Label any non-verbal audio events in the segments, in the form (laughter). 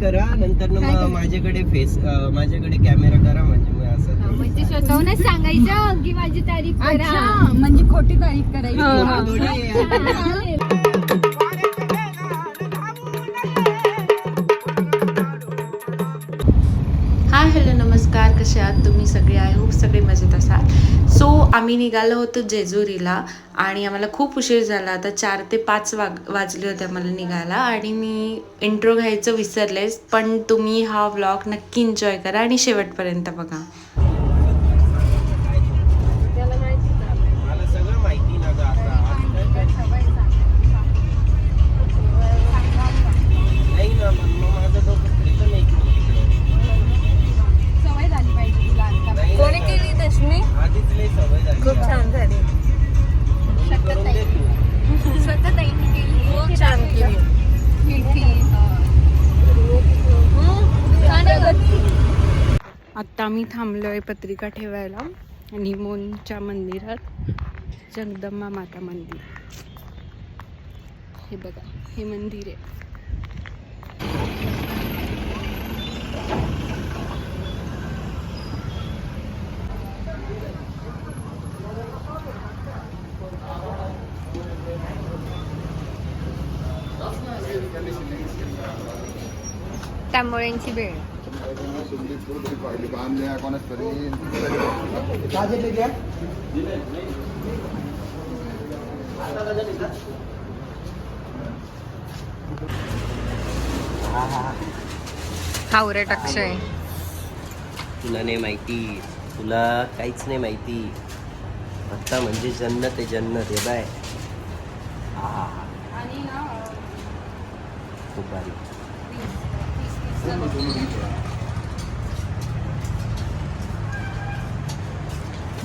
करा नंतर ना मग माझ्याकडे फेस माझ्याकडे कॅमेरा करा म्हणजे मग असं म्हणजे स्वतःहूनच सांगायचं की माझी तारीफ करा. अच्छा म्हणजे खोटी तारीफ करायची. थोडं थोडं तुम्ही सगळे आय होप सगळे मजेत असाल. सो आम्ही निघालो होतो जेजुरीला आणि आम्हाला खूप उशीर झाला. आता चार ते पाच वाग वाजले होते आम्हाला निघायला आणि मी इंट्रो घ्यायचं विसरलेच. पण तुम्ही हा व्लॉग नक्की एन्जॉय करा आणि शेवटपर्यंत बघा. खूप छान झाली. खूप छान केली. आत्ता आम्ही थांबलोय पत्रिका ठेवायला निमोनच्या मंदिरात जगदंबा माता मंदिर. हे बघा हे मंदिर आहे. तांबोळ्यांची भेळ हावरेट अक्षय. तुला नाही माहिती. तुला काहीच नाही माहिती. आता म्हणजे जन्नत आहे जन्नत आहे बाय. हा. खूप भारी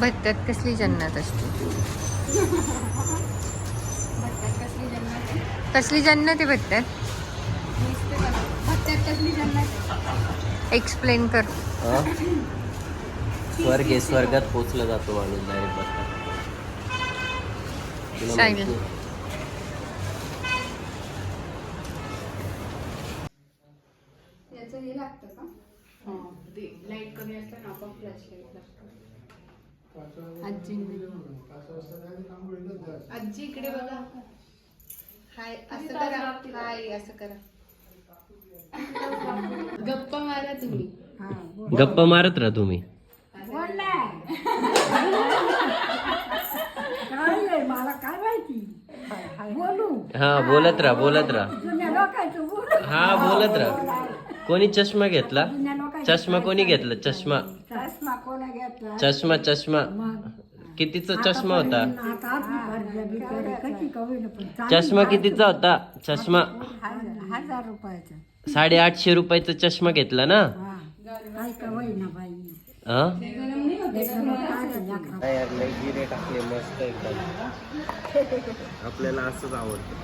भत्त्यात कसली जन्नत असते? कसली जन्नत आहे भत्त्यात एक्सप्लेन कर? स्वर्ग स्वर्गात पोचला जातो माणूस डायरेक्ट बसता तुला सांग. माहिती आहे? याचं हे लागतं का लाइट कमी असताना आपण फ्लॅश लाइट लागतो आजी आजी इकडे बघा. हाय असं करा. हाय असं करा. गप्पा मारा तुम्ही. गप्पा मारत राहा तुम्ही. काय मला काय माहिती? बोलू. हा बोलत राहा बोलत राहा. हा बोलत राहा. कोणी चष्मा घेतला? चष्मा कोणी घेतला? चष्मा. चष्मा कोणा घेतला चष्मा. चष्मा कितीचा चष्मा होता? आता आपली भरल्या बिचारी कशी का होईना पण चांगली चष्मा कितीचा होता? चष्मा. हजार हजार रुपयाचं. साडेआठशे रुपयाचा चष्मा घेतला ना? हा. काय बाई. हा? लेकरं लेकरं. जिरे टाकले मस्त एकदम आपल्याला असंच आवडतं.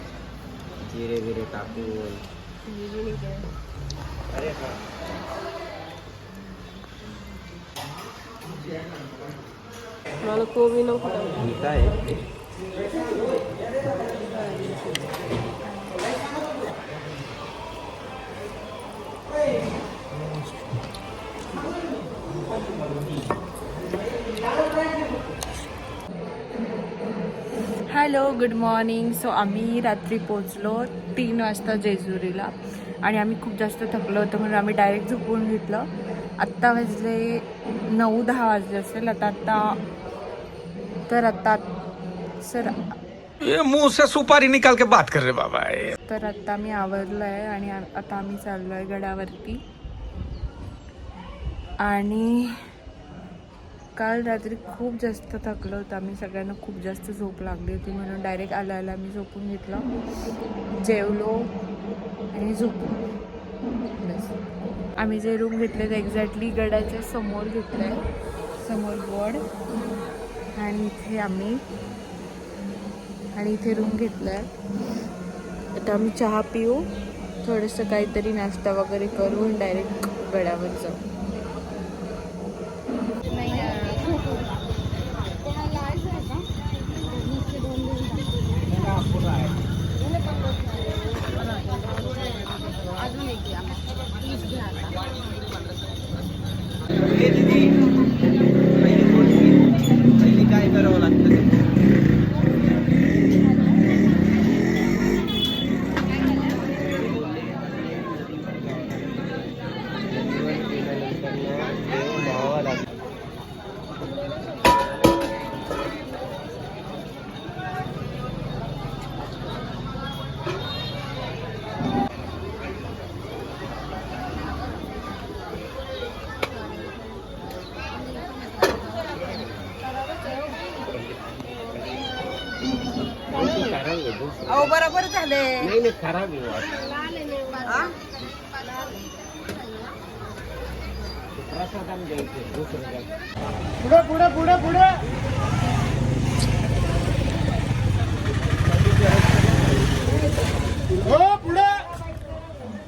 जिरे बिरे टाकून. अरे हा. ही काय आहे? हॅलो गुड मॉर्निंग सो आम्ही रात्री पोचलो तीन वाजता जेजुरीला. आणि आम्ही खूप जास्त थकलो होतो म्हणून आम्ही डायरेक्ट झोपून घेतलं. आत्ता वाजले नऊ दहा वाजले असेल. आता आत्ता तर आता सर ये मुंह से सुपारी निकाल के बात कर रहे बाबा तर आत्ता आम्ही आवरलो आहे आणि आता आम्ही चाललो आहे गडावरती. आणि काल रात्री खूप जास्त थकलो होतो. आम्ही सगळ्यांना खूप जास्त झोप लागली होती म्हणून डायरेक्ट आला आला आम्ही झोपून घेतलं. जेवलो आणि झोपलो. बस. आम्ही जे रूम घेतले ते एक्झॅक्टली गडाच्या समोर घेतलं आहे समोर गड आणि इथे आम्ही आणि इथे रूम घेतला आहे आता आम्ही चहा पिऊ. थोडंसं काहीतरी नाश्ता वगैरे करून डायरेक्ट गडावर जाऊ. अहो बरोबर झाले. नाही नाही खराब. पुढं पुढं पुढं पुढं. हो पुढं.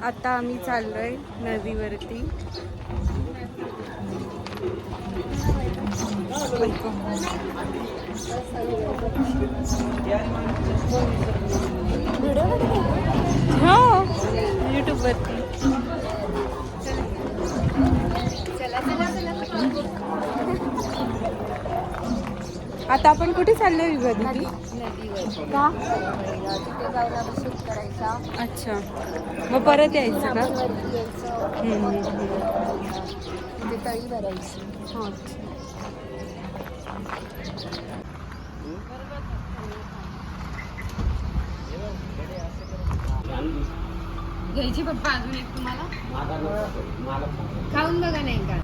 आता आम्ही चाललोय नदीवरती. हो युट्यूब (laughs) वरती. आता आपण कुठे चाललोय विभा दीदी? का? अच्छा. मग परत यायचं का? हम्म, हम्म, हम्म. हा. घ्यायची पप्पा अजून एक तुम्हाला. खाऊन बघा नाही का?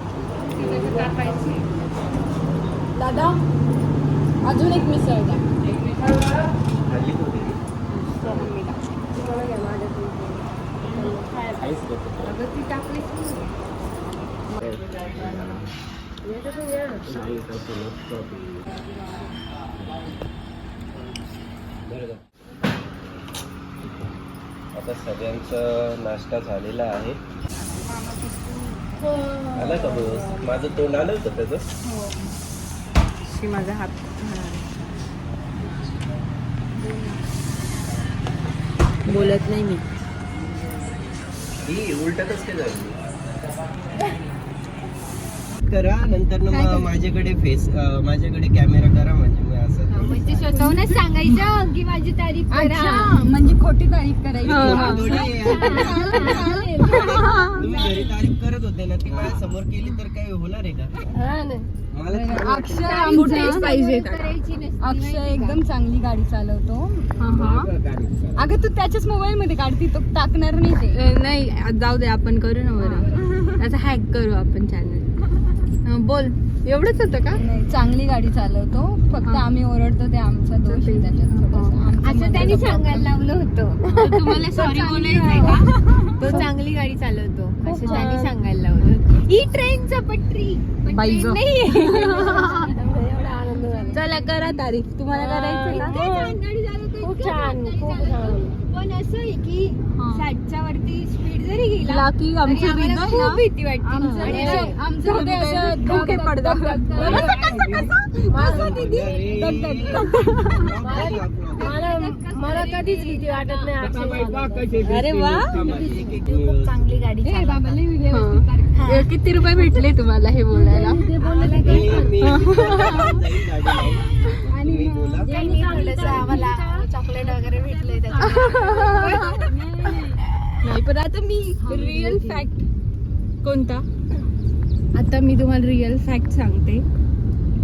कापायची दादा अजून एक मिसळ द्या. नको. ती टाकली आता सगळ्यांचा नाश्ता झालेला आहे. आला का बस माझं तोंड आलं होतं त्याचं माझा हात बोलत नाही मी. ही उलटच ते झाली. करा नंतर ना मग माझ्याकडे फेस अं, माझ्याकडे कॅमेरा करा म्हणजे मी असं म्हणजे स्वतःहूनच सांगायचं की माझी तारीफ करा. म्हणजे खोटी तारीफ करायची. थोडी आहे. तुम्ही घरी तारीफ करत होते ना ती माझ्यासमोर केली तर काही होणार आहे का? मला. अक्षय पाहिजे करायची नसती अक्षय एकदम चांगली गाडी चालवतो. अगं तू त्याच्याच मोबाईल मध्ये काढती तो टाकणार नाही ते. अ, नाही जाऊ दे आपण करू ना बरं. आता हॅक करू आपण चॅनल बोल. एवढंच होतं का? नाही चांगली गाडी चालवतो. फक्त हा. आम्ही ओरडतो ते आमचा दोष आहे त्याच्यात थोडासा. आमचं असं (laughs) (laughs) त्यांनी सांगायला लावलं होतं. तुम्हाला सॉरी बोलायचंय का? तो चांगली गाडी चालवतो. असं त्यांनी सांगायला लावलं ही ट्रेनचं पटरी. पण बाई train गं. नाहीये. (laughs) एवढा आनंद झाला. चला करा तारीफ तुम्हाला करायचं इतकं का? छान गाडी खूप छान, खूप. छान. पण असं आहे की हा. साठच्या वरती स्पीड जरी गेला की आमचं खूप ना- भीती वाटते आमचं आणि हृदय- असं- धोके पडदा. मला मला कधीच भीती वाटत नाही अरे वा चांगली गाडी. हा. किती रुपये भेटले तुम्हाला हे बोलायला मी- चॉकलेट वगैरे. नाही पण आता मी रिअल फॅक्ट कोणता? आता मी तुम्हाला रिअल फॅक्ट सांगते.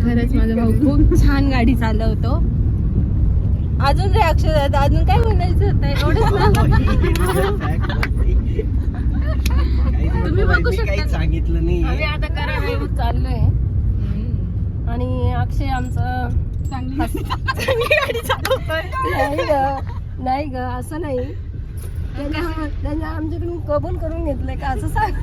खरंच माझा भाऊ खूप छान गाडी चालवतो. अजून रिॲक्शन आहेत? अजून काय बोलायचं होतं? एवढंच (laughs) (laughs) तुम्ही बघू शकता. सांगितलं नाही आता चाललोय. आणि अक्षय आमचं चांगली (laughs) नाही ग नाही ग असं नाही. त्यांनी त्यांनी आमच्याकडून कबूल करून घेतलंय का असं सांग.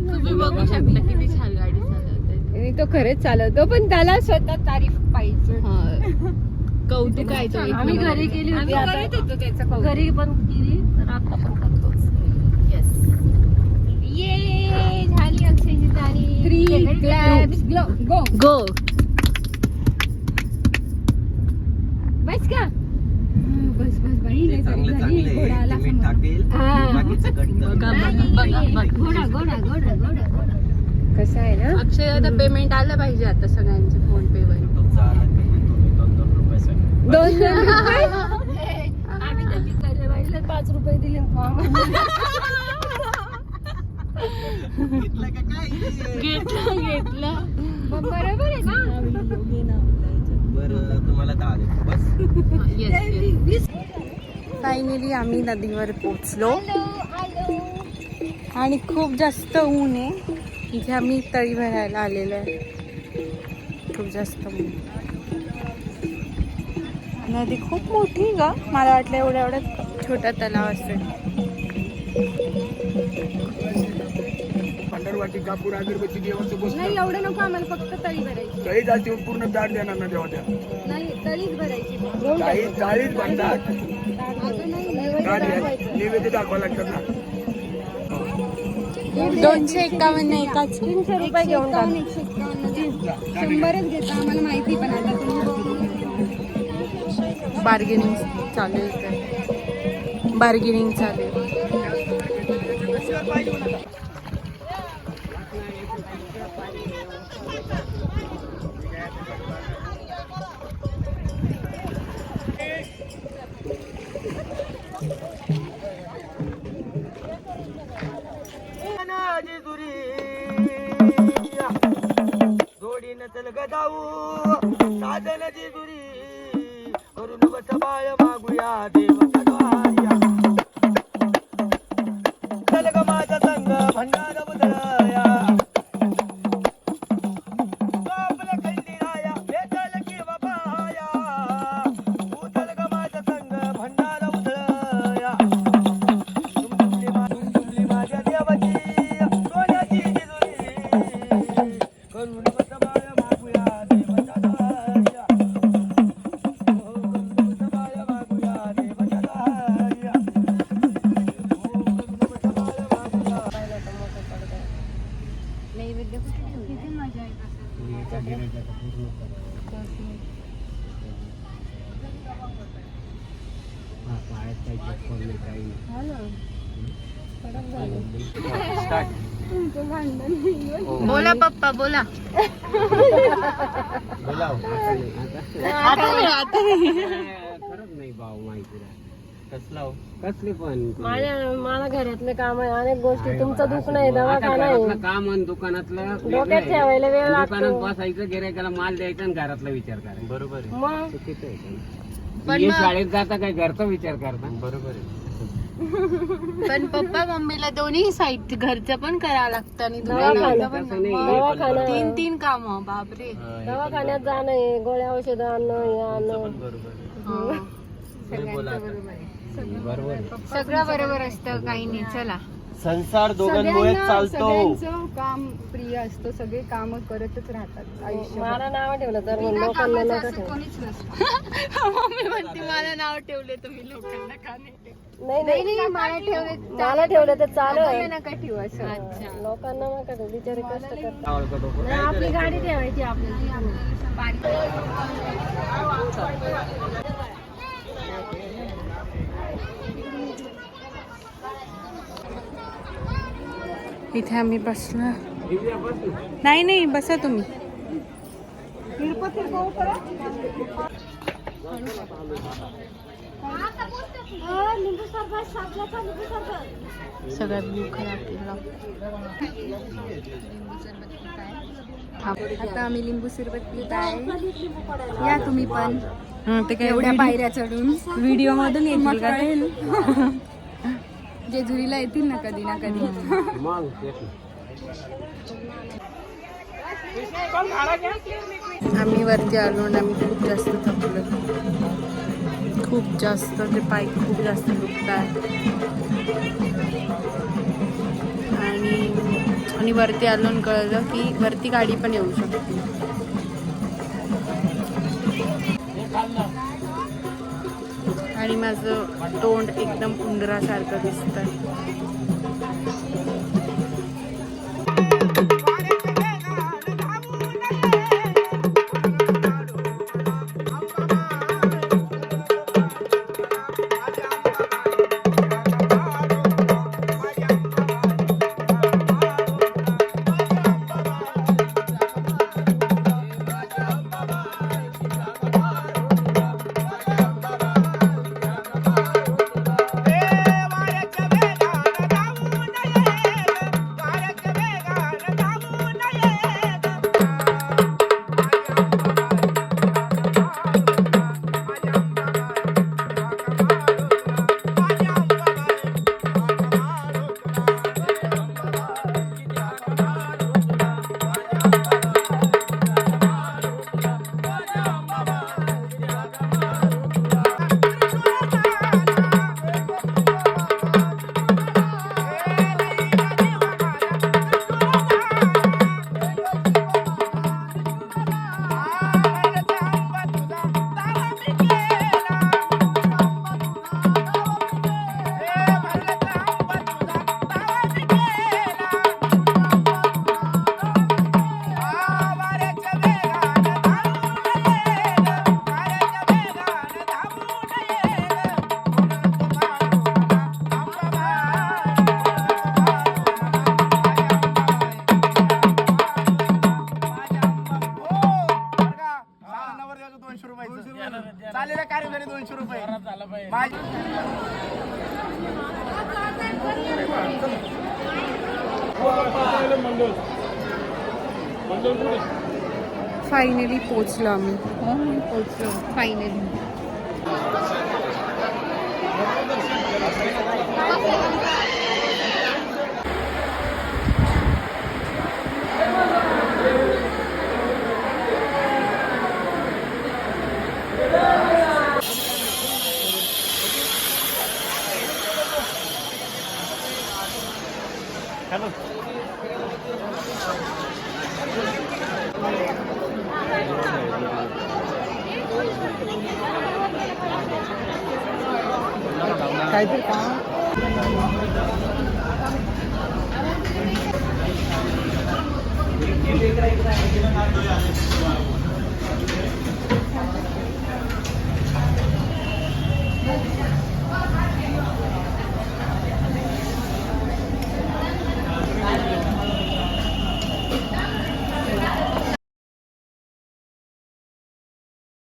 तुम्ही बघू शकता किती छान गाडी चालवते. आणि तो खरंच चालवतो पण त्याला स्वतः तारीफ पाहिजे. कौतुक आहे तो आम्ही घरी केली होती करत आता. घरी पण केली तर आता पण करतोच. ये झाली अक्षयची तारीफ. थ्री. गो गो बस का? बस बस बाई चांगलं घोडा आला ते मी समोर. टाकेल. बाकीचं कट बघा, कर. बघा, बघा, बघा. घोडा घोडा घोडा घोडा घोडा. कसं आहे ना? अक्षय आता पेमेंट आलं पाहिजे आता सगळ्यांचे फोन पे वर. तुमचं आलं तुम्ही दोन दोन दोन (laughs) पाच रुपये दिले. (laughs) घेतलं का काय? घेतलं घेतलं. बरोबर आहे ना. बरं तुम्हाला दहा देतो बस. फायनली आम्ही नदीवर पोचलो आणि खूप जास्त ऊन आहे. इथे आम्ही तळी भरायला आलेलो आहे. खूप जास्त ऊन. नदी खूप मोठी ग. मला वाटलं एवढ्या एवढ्यात छोटा तलाव असेल. पंढरवाटी कापूर अगरबत्ती देवाचं बस नाही एवढं नको आम्हाला फक्त तळी भरायची. तळी जाती पूर्ण ताट देणार ना देवा त्या? नाही तळीच भरायची. अगं नाही ताट घ्या- नैवेद्य दाखवा लागतात ना. दोनशे एकावन्न एकाच. तीनशे रुपये घेऊन टाक एकशे एक्कावन्न. शंभरच घेता आम्हाला माहिती पण आता तुम्ही बार्गेनिंग चालू आहे. इथे बार्गेनिंग चालू आहे. गदाऊ साधनाची दुरी करून बस मागूया देव कद्वारिया चल ग माझा संग भंडार उधळया. कसली पण माझ्या मला घरातले काम आहे. अनेक गोष्टी तुमचं दुःख नाही दवाखाना आहे. काम आणि दुकानातलं डोक्यात ठेवायला वेळ दुकानात लागतो. बसायचं गिरायकाला माल द्यायचा आणि घरातला विचार करायचा. बरोबर आहे. मग? चुकीचं आहे का? पण हे मग- शाळेत जाता काय घरचा विचार करता? बरोबर आहे. पण पप्पा मम्मीला दोन्ही साईड घरचं पण करावं लागतं आणि दवाखाना. तसं नाही. तीन तीन काम बापरे. दवाखान्यात जाणं आहे गोळ्या औषध आणणं हे आणणं. बरोबर आहे. हो. बरोबर. सगळं बरोबर असतं काही नाही चला. संसार दोघांमुळे चालतो. सगळ्यांचं काम प्रिय असतं सगळे काम करतच राहतात आयुष्य मला नाव ठेवलं तर लोकांना नका ठेवू. (laughs) मम्मी म्हणते मला नाव ठेवले तुम्ही लोकांना का नाही ठेवले? नाही नाही. नाही मला ठेवले मला ठेवलं तर चालू आहे नका ठेवू असं? अच्छा. लोकांना नका ठेवू? बिचारे कष्ट करतात. आपली गाडी ठेवायची आपल्याला. इथे आम्ही बसलो. नाही नाही बसा तुम्ही. सगळ्यात भूक आता आम्ही लिंबू सरबत पित आहे. या तुम्ही पण. ते काय एवढ्या पायऱ्या चढून. व्हिडिओ मधून कळेल. जेजुरीला येतील ना कधी ना कधी. आम्ही वरती आलो आणि आम्ही खूप जास्त थकलो. खूप जास्त ते पाय खूप जास्त दुखतात. आणि आणि वरती आलो आणि कळलं की वरती गाडी पण येऊ शकते. आणि माझं तोंड एकदम उंदरासारखं दिसतंय. फायनली पोचलो आम्ही. पोचलो finally driver ka. Hindi driver